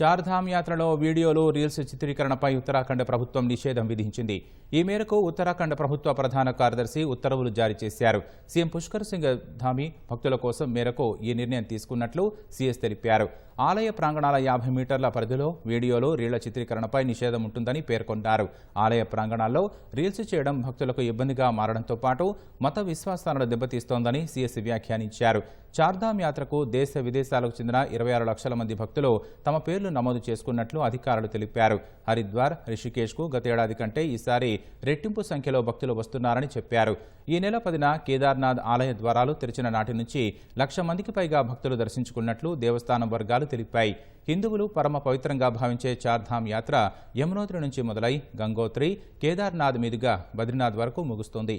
చార్ధామ్ యాత్రలో వీడియోలు రీల్స్ చిత్రీకరణపై ఉత్తరాఖండ్ ప్రభుత్వం నిషేధం విధించింది. ఈ మేరకు ఉత్తరాఖండ్ ప్రభుత్వ ప్రధాన కార్యదర్శి ఉత్తర్వులు జారీ చేశారు. సీఎం పుష్కర్ సింగ్ ధామి భక్తుల కోసం మేరకు ఈ నిర్ణయం తీసుకున్నట్లు సీఎస్ తెలిపారు. ఆలయ ప్రాంగణాల యాభై మీటర్ల పరిధిలో వీడియోలు రీళ్ళ చిత్రీకరణపై నిషేధం ఉంటుందని పేర్కొన్నారు. ఆలయ ప్రాంగణాల్లో రీల్స్ చేయడం భక్తులకు ఇబ్బందిగా మారడంతో పాటు మత విశ్వాసాలను దెబ్బతీస్తోందని సీఎస్ వ్యాఖ్యానించారు. చార్ధామ్ యాత్రకు దేశ విదేశాలకు చెందిన ఇరవై ఆరు లక్షల మంది భక్తులు తమ పేర్లు నమోదు చేసుకున్నట్లు అధికారులు తెలిపారు. హరిద్వార్ రిషికేశ్కు గతేడాది కంటే ఈసారి రెట్టింపు సంఖ్యలో భక్తులు వస్తున్నారని చెప్పారు. ఈ నెల పదిన కేదార్నాథ్ ఆలయ ద్వారాలు తెరిచిన నాటి నుంచి లక్ష మందికి పైగా భక్తులు దర్శించుకున్నట్లు దేవస్థానం వర్గాలు తెలిపాయి. హిందువులు పరమ పవిత్రంగా భావించే చార్ధామ్ యాత్ర యమునోత్రి నుంచి మొదలై గంగోత్రి కేదార్నాథ్ మీదుగా బద్రీనాథ్ వరకు ముగుస్తుంది.